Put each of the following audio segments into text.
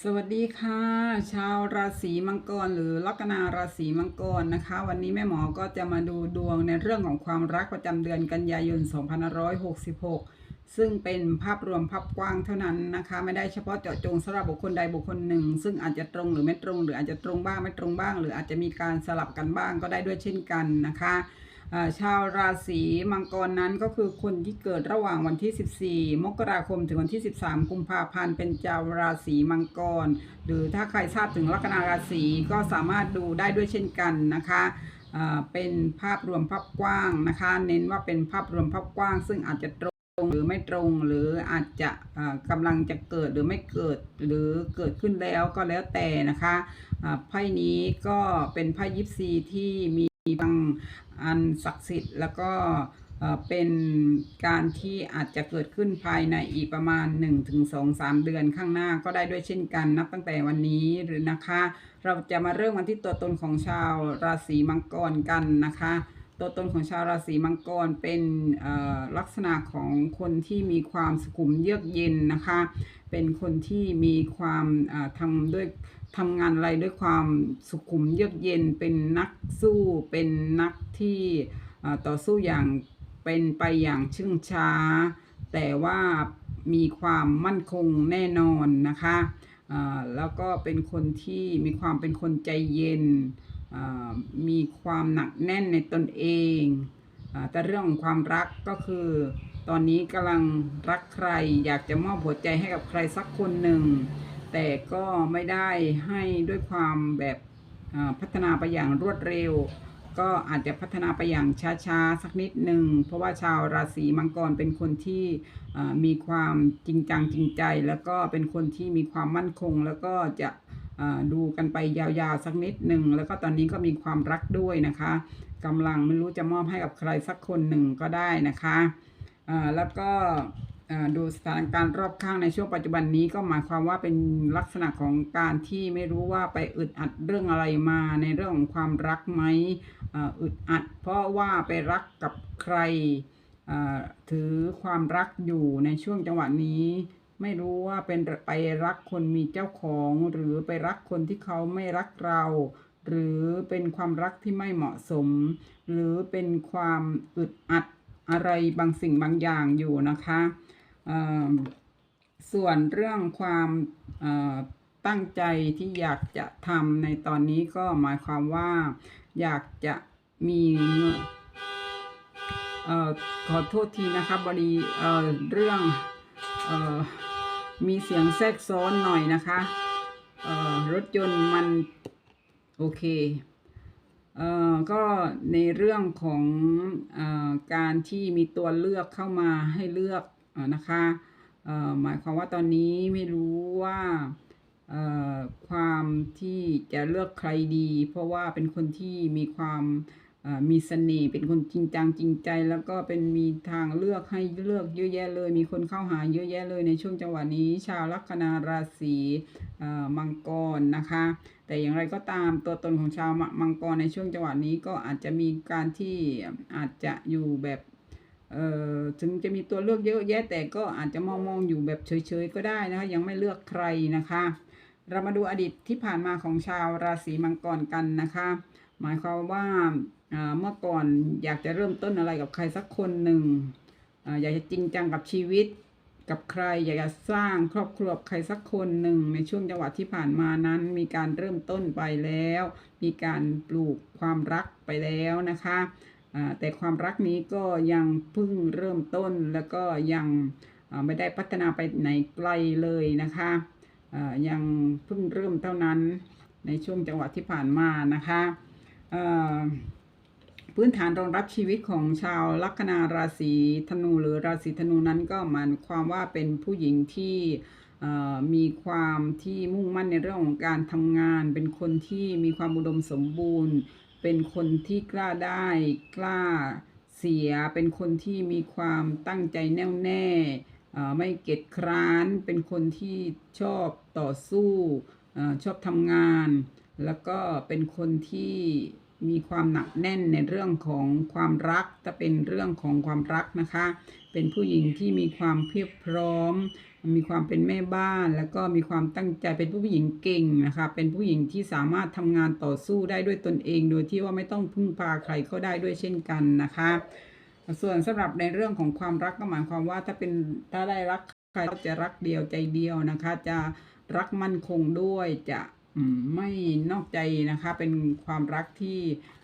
สวัสดีค่ะ ชาวราศีมังกรหรือลัคนาราศีมังกรนะคะ วันนี้แม่หมอก็จะมาดูดวงในเรื่องของความรักประจำเดือนกันยายน 2566 ซึ่งเป็นภาพรวมภาพกว้างเท่านั้นนะคะ ไม่ได้เฉพาะเจาะจงสำหรับบุคคลใดบุคคลหนึ่ง ซึ่งอาจจะตรงหรือไม่ตรง หรืออาจจะตรงบ้างไม่ตรงบ้าง หรืออาจจะมีการสลับกันบ้างก็ได้ด้วยเช่นกันนะคะ ชาวราศีมังกรนั้นก็คือคนที่เกิดระหว่างวันที่ 14 มกราคมถึงวันที่ 13 กุมภาพันธ์ เป็นชาวราศีมังกร หรือถ้าใครทราบถึงลัคนาราศีก็สามารถดูได้ด้วยเช่นกันนะคะเป็นภาพรวมภาพกว้างนะคะ เน้นว่าเป็นภาพรวมภาพกว้าง ซึ่งอาจจะตรงหรือไม่ตรงหรืออาจจะอ่ากำลังจะเกิดหรือไม่เกิดหรือเกิดขึ้นแล้วก็แล้วแต่นะคะไพ่นี้ก็เป็นไพ่ยิปซีที่มี บางอันศักดิ์สิทธิ์แล้วก็เอ่อเป็นการที่อาจจะเกิดขึ้นภายในอีกประมาณ 1-2-3 เดือนข้างหน้าก็ได้ด้วยเช่นกัน นับตั้งแต่วันนี้หรือนะคะ เราจะมาเริ่มกันที่ตัวตนของชาวราศีมังกรกันนะคะ ตัวตนของชาวราศีมังกรเป็นลักษณะของคนที่มีความสุขุมเยือกเย็นนะคะ เป็นคนที่มีความทำด้วยทำงานอะไรด้วยความสุขุมเยือกเย็น เป็นนักสู้ เป็นนักที่ต่อสู้อย่างเป็นไปอย่างชึ่งช้า แต่ว่ามีความมั่นคงแน่นอนนะคะแล้วก็เป็นคนที่มีความเป็นคนใจเย็น มีความหนักแน่นในตนเองอแต่เรื่องของความรักก็คือ ตอนนี้กำลังรักใครอยากจะมอบหัวใจให้กับใครสักคนหนึ่ง แต่ก็ไม่ได้ให้ด้วยความแบบพัฒนาไปอย่างรวดเร็ว ก็อาจจะพัฒนาไปอย่างช้าๆ สักนิดหนึ่ง เพราะว่าชาวราศีมังกรเป็นคนที่มีความจริงจังจริงใจ แล้วก็เป็นคนที่มีความมั่นคงแล้วก็จะ ดูกันไปยาวๆสักนิดหนึ่งแล้วก็ตอนนี้ก็มีความรักด้วยนะคะกำลังไม่รู้จะมอบให้กับใครสักคนหนึ่งก็ได้นะคะแล้วก็ดูสถานการณ์รอบข้างในช่วงปัจจุบันนี้ก็หมายความว่าเป็นลักษณะของการที่ไม่รู้ว่าไปอึดอัดเรื่องอะไรมาในเรื่องของความรักไหมอ,อึดอัด เพราะว่าไปรักกับใครถือความรักอยู่ในช่วงจังหวะนี้ ไม่รู้ว่าเป็นไปรักคนมีเจ้าของ หรือไปรักคนที่เขาไม่รักเรา หรือเป็นความรักที่ไม่เหมาะสม หรือเป็นความอึดอัดอะไรบางสิ่งบางอย่างอยู่นะคะส่วนเรื่องความตั้งใจที่อยากจะทำในตอนนี้ก็หมายความว่า อยากจะมีขอโทษทีนะคะบดีเอ่อเรื่องเมีเสียงแทรกซ้อนหน่อยนะคะเอ่อรถยนต์มันโอเคเอ่อก็ในเรื่องของเอ่อการที่มีตัวเลือกเข้ามาให้เลือกเอนะคะเอ่อหมายความว่าตอนนี้ไม่รู้ว่าเอ่อความที่จะเลือกใครดี เพราะว่าเป็นคนที่มีความ มีเสน่ห์เป็นคนจริงจังจริงใจ แล้วก็เป็นมีทางเลือกให้เลือกเยอะแยะเลย มีคนเข้าหาเยอะแยะเลยในช่วงจังหวะนี้ ชาวลัคนาราศีมังกรนะคะ แต่อย่างไรก็ตามตัวตนของชาวมังกรในช่วงจังหวะนี้ก็อาจจะมีการที่อาจจะอยู่แบบเอ่อถึงจะมีตัวเลือกเยอะแยะแต่ก็อาจจะมองมองอยู่แบบเฉยๆก็ได้นะคะยังไม่เลือกใครนะคะ เรามาดูอดีตที่ผ่านมาของชาวราศีมังกรกันนะคะ หมายความว่า เมื่อก่อนอยากจะเริ่มต้นอะไรกับใครสักคนหนึ่งออยากจะจริงจังกับชีวิตกับใคร อยากจะสร้างครอบครัวกับใครสักคนหนึ่งในช่วงจังหวะที่ผ่านมานั้น มีการเริ่มต้นไปแล้ว มีการปลูกความรักไปแล้วนะคะแต่ความรักนี้ก็ยังเพิ่งเริ่มต้นแล้วก็ยังไม่ได้พัฒนาไปไหนไกลเลยนะคะยังเพิ่งเริ่มเท่านั้นในช่วงจังหวะที่ผ่านมานะคะ พื้นฐานรองรับชีวิตของชาวลัคนาราศีธนู หรือราศีธนูนั้นก็หมายความว่าเป็นผู้หญิงที่มีความที่มุ่งมั่นในเรื่องของการทำงาน เป็นคนที่มีความอุดมสมบูรณ์ เป็นคนที่กล้าได้กล้าเสีย เป็นคนที่มีความตั้งใจแน่วแน่ไม่เกียจคร้าน เป็นคนที่ชอบต่อสู้อชอบทำงาน แล้วก็เป็นคนที่ มีความหนักแน่นในเรื่องของความรักถ้าเป็นเรื่องของความรักนะคะ เป็นผู้หญิงที่มีความเพียบพร้อม มีความเป็นแม่บ้าน แล้วก็มีความตั้งใจเป็นผู้หญิงเก่งนะคะ เป็นผู้หญิงที่สามารถทำงานต่อสู้ได้ด้วยตนเอง โดยที่ว่าไม่ต้องพึ่งพาใครก็ได้ด้วยเช่นกันนะคะ ส่วนสำหรับในเรื่องของความรักก็หมายความว่าถ้าเป็นถ้าได้รักใครจะรักเดียวใจเดียวนะคะ จะรักมั่นคงด้วยจะ ไม่นอกใจนะคะ เป็นความรักที่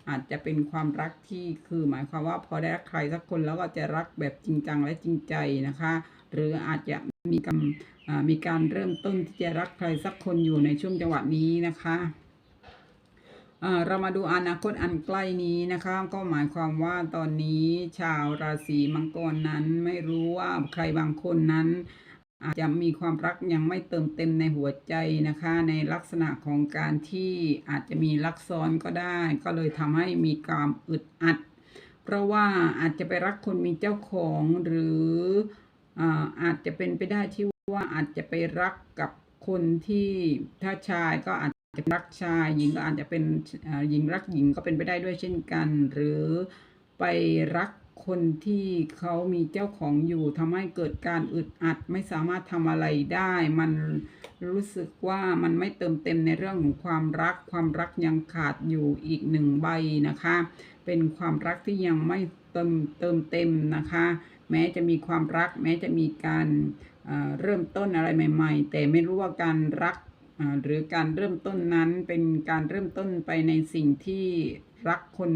อาจจะเป็นความรักที่คือหมายความว่าพอได้รักใครสักคนแล้วก็จะรักแบบจริงจังและจริงใจนะคะ หรืออาจจะมีกำอ่ามีการเริ่มต้นที่จะรักใครสักคนอยู่ในช่วงจังหวะนี้นะคะเรามาดูอนาคตอันใกล้นี้นะคะ ก็หมายความว่าตอนนี้ชาวราศีมังกรนั้นไม่รู้ว่าใครบางคนนั้น อาจจะมีความรักยังไม่เติมเต็มในหัวใจนะคะ ในลักษณะของการที่อาจจะมีรักซ้อนก็ได้ ก็เลยทำให้มีความอึดอัด เพราะว่าอาจจะไปรักคนมีเจ้าของหรืออาจจะเป็นไปได้ที่ว่าอาจจะไปรักกับคนที่ถ้าชายก็อาจจะรักชาย หญิงก็อาจจะเป็นหญิงรักหญิงก็เป็นไปได้ด้วยเช่นกัน หรือไปรัก คนที่เขามีเจ้าของอยู่ทำให้เกิดการอึดอัดไม่สามารถทำอะไรได้ มันรู้สึกว่ามันไม่เติมเต็มในเรื่องของความรัก ความรักยังขาดอยู่อีกหนึ่งใบนะคะ เป็นความรักที่ยังไม่เติมเติมเต็มนะคะ แม้จะมีความรัก แม้จะมีการเเริ่มต้นอะไรใหม่ ๆ แต่ไม่รู้ว่าการรักหรือการเริ่มต้นนั้นเป็นการเริ่มต้นไปในสิ่งที่รักคน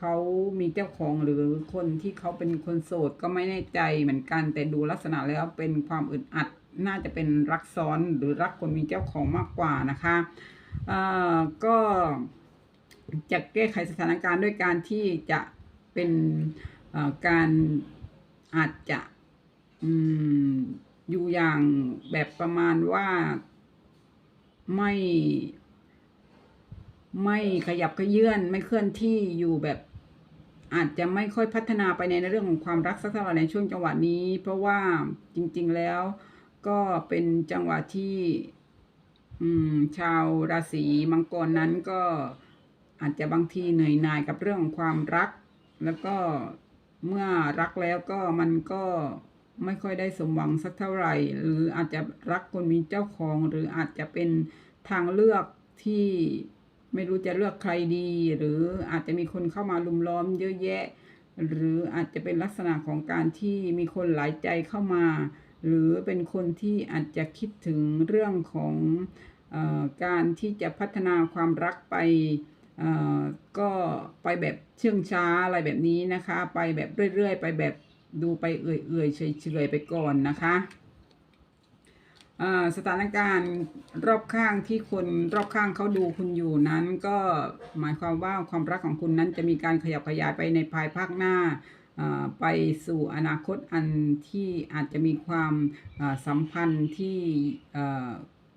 เขามีเจ้าของหรือคนที่เขาเป็นคนโสดก็ไม่แน่ใจเหมือนกัน แต่ดูลักษณะแล้วเป็นความอึดอัด น่าจะเป็นรักซ้อนหรือรักคนมีเจ้าของมากกว่านะคะอ่อก็จะแก้ไขสถานการณ์ด้วยการที่จะเป็นอ่อการอาจจะออยู่อย่างแบบประมาณว่าไม่ไม่ขยับขยื่นไม่เคลื่อนที่อยู่แบบ อาจจะไม่ค่อยพัฒนาไปในเรื่องของความรักสักเท่าไหร่ในช่วงจังหวะนี้ เพราะว่าจริง ๆแล้วก็เป็นจังหวะที่ชาวราศีมังกรนั้นก็อาจจะบางทีเหนื่อยหน่ายกับเรื่องของความรัก แล้วก็เมื่อรักแล้วก็มันก็ไม่ค่อยได้สมหวังสักเท่าไหร่ หรืออาจจะรักคนมีเจ้าของ หรืออาจจะเป็นทางเลือกที่ ไม่รู้จะเลือกใครดี หรืออาจจะมีคนเข้ามาลุมล้อมเยอะแยะ หรืออาจจะเป็นลักษณะของการที่มีคนหลายใจเข้ามา หรือเป็นคนที่อาจจะคิดถึงเรื่องของออการที่จะพัฒนาความรักไปก็ไปแบบเชื่องช้าอะไรแบบนี้นะคะ ไปแบบเรื่อยๆ ไปแบบดูไปเอื่อยๆเฉยๆไปก่อนนะคะ สถานการณ์รอบข้างที่คนรอบข้างเขาดูคุณอยู่นั้น ก็หมายความว่าความรักของคุณนั้นจะมีการขยับขยายไปในภายภาคหน้าไปสู่อนาคตอันที่อาจจะมีความสัมพันธ์ที่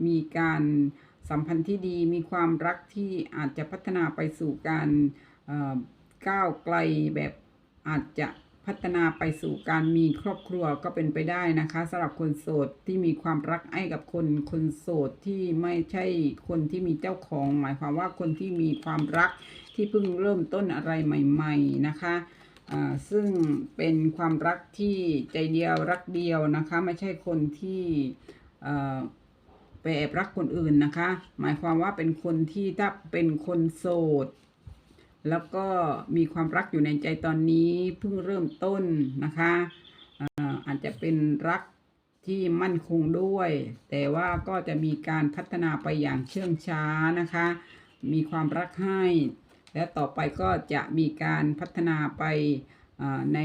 มีการสัมพันธ์ที่ดี มีความรักที่อาจจะพัฒนาไปสู่การก้าวไกลแบบอาจจะ พัฒนาไปสู่การมีครอบครัวก็เป็นไปได้นะคะสำหรับคนโสดที่มีความรักให้กับคนคนโสดที่ไม่ใช่คนที่มีเจ้าของ หมายความว่าคนที่มีความรักที่เพิ่งเริ่มต้นอะไรใหม่ ๆนะคะซึ่งเป็นความรักที่ใจเดียวรักเดียวนะคะ ไม่ใช่คนที่ไปแอบรักคนอื่นนะคะ หมายความว่าเป็นคนที่ถ้าเป็นคนโสด แล้วก็มีความรักอยู่ในใจตอนนี้เพิ่งเริ่มต้นนะคะอ่าอาจจะเป็นรักที่มั่นคงด้วย แต่ว่าก็จะมีการพัฒนาไปอย่างเชื่องช้านะคะ มีความรักให้ และต่อไปก็จะมีการพัฒนาไปอ่าใน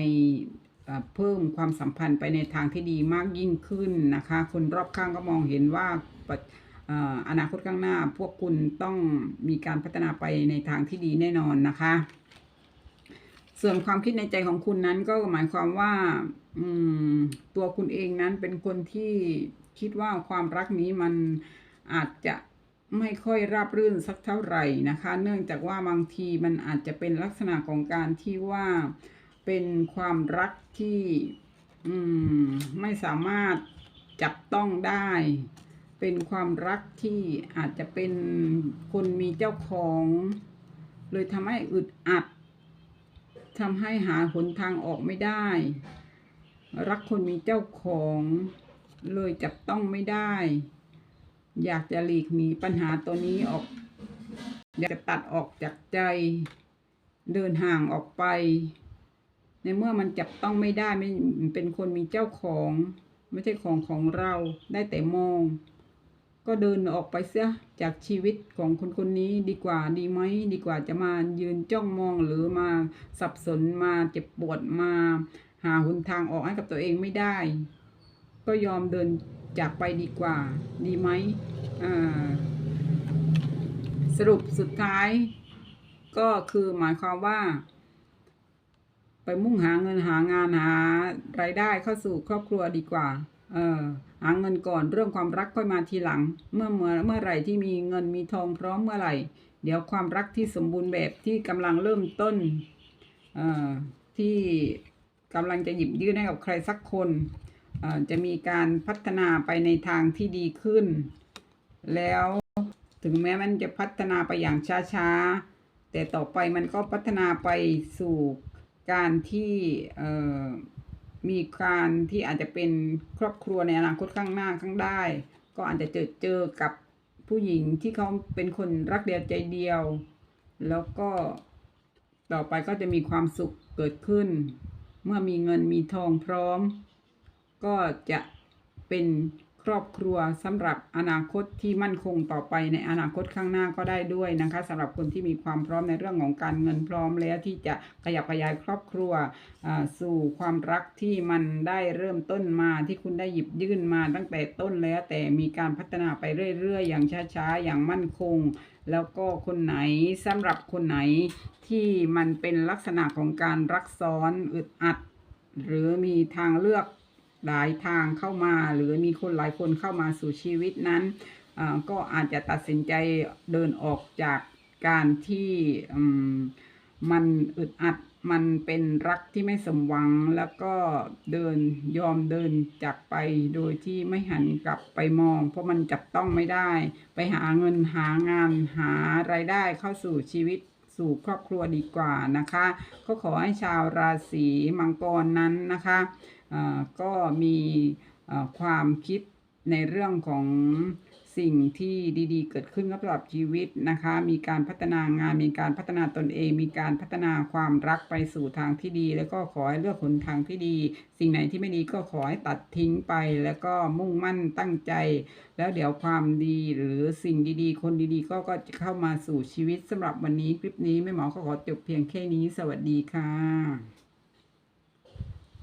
อ่าเพิ่มความสัมพันธ์ไปในทางที่ดีมากยิ่งขึ้นนะคะ คนรอบข้างก็มองเห็นว่า อนาคตข้างหน้าพวกคุณต้องมีการพัฒนาไปในทางที่ดีแน่นอนนะคะ ส่วนความคิดในใจของคุณนั้นก็หมายความว่าตัวคุณเองนั้นเป็นคนที่คิดว่าความรักนี้มันอาจจะไม่ค่อยราบรื่นสักเท่าไหร่นะคะ เนื่องจากว่าบางทีมันอาจจะเป็นลักษณะของการที่ว่าเป็นความรักที่ไม่สามารถจับต้องได้ เป็นความรักที่อาจจะเป็นคนมีเจ้าของ เลยทำให้อึดอัดทำให้หาหนทางออกไม่ได้ รักคนมีเจ้าของ เลยจับต้องไม่ได้ อยากจะหลีกหนีปัญหาตัวนี้ออก อยากจะตัดออกจากใจ เดินห่างออกไป ในเมื่อมันจับต้องไม่ได้ไม่เป็นคนมีเจ้าของ ไม่ใช่ของของเราได้แต่มอง ก็เดินออกไปเสียจากชีวิตของคนคนนี้ดีกว่าดีไหมดีกว่าจะมายืนจ้องมองหรือมาสับสนมาเจ็บปวดมา หาหนทางออกให้กับตัวเองไม่ได้ ก็ยอมเดินจากไปดีกว่า ดีไหมสรุปสุดท้าย ก็คือหมายความว่า ไปมุ่งหาเงินหางานหารายได้เข้าสู่ครอบครัวดีกว่า เออ หาเงินก่อนเรื่องความรักค่อยมาทีหลัง เมื่อเมื่อเมื่อไหร่ที่มีเงินมีทองพร้อมเมื่อไหร่ เดี๋ยวความรักที่สมบูรณ์แบบที่กำลังเริ่มต้นที่กำลังจะหยิบยื่นให้กับใครสักคนจะมีการพัฒนาไปในทางที่ดีขึ้น แล้วถึงแม้มันจะพัฒนาไปอย่างช้าๆ แต่ต่อไปมันก็พัฒนาไปสู่การที่ มีการที่อาจจะเป็นครอบครัวในอนาคตข้างหน้าข้างได้ ก็อาจจะเจอเจอกับผู้หญิงที่เขาเป็นคนรักเดียวใจเดียว แล้วก็ต่อไปก็จะมีความสุขเกิดขึ้น เมื่อมีเงินมีทองพร้อม ก็จะเป็น รอบครัวสำหรับอนาคตที่มั่นคงต่อไปในอนาคตข้างหน้าก็ได้ด้วยนะคะสำหรับคนที่มีความพร้อมในเรื่องของการเงินพร้อมแล้วที่จะขยับขยายครอบครัวสู่ความรักที่มันได้เริ่มต้นมาที่คุณได้หยิบยื่นมาตั้งแต่ต้นแล้วแต่มีการพัฒนาไปเรื่อยๆ อย่างช้าๆ อย่างมั่นคง แล้วก็คนไหนสำหรับคนไหนที่มันเป็นลักษณะของการรักซ้อนอึดอัด หรือมีทางเลือก หลายทางเข้ามา หรือมีคนหลายคนเข้ามาสู่ชีวิตนั้นอ่าก็อาจจะตัดสินใจเดินออกจากการที่อืมมันอึดอัดมันเป็นรักที่ไม่สมหวังแล้วก็เดินยอมเดินจากไปโดยที่ไม่หันกลับไปมอง เพราะมันจับต้องไม่ได้ ไปหาเงินหางานหารายได้เข้าสู่ชีวิตสู่ครอบครัวดีกว่านะคะ ก็ขอให้ชาวราศีมังกรนั้นนะคะ ก็มีความคิดในเรื่องของสิ่งที่ดีๆ เกิดขึ้นกับสำหรับชีวิตนะคะ มีการพัฒนางาน มีการพัฒนาตนเอง มีการพัฒนาความรักไปสู่ทางที่ดี แล้วก็ขอให้เลือกหนทางที่ดี สิ่งไหนที่ไม่ดีก็ขอให้ตัดทิ้งไป แล้วก็มุ่งมั่นตั้งใจ แล้วเดี๋ยวความดีหรือสิ่งดีๆ คนดีๆ ก็ก็จะเข้ามาสู่ชีวิตสำหรับวันนี้คลิปนี้แม่หมอก็ขอจบเพียงแค่นี้ สวัสดีค่ะ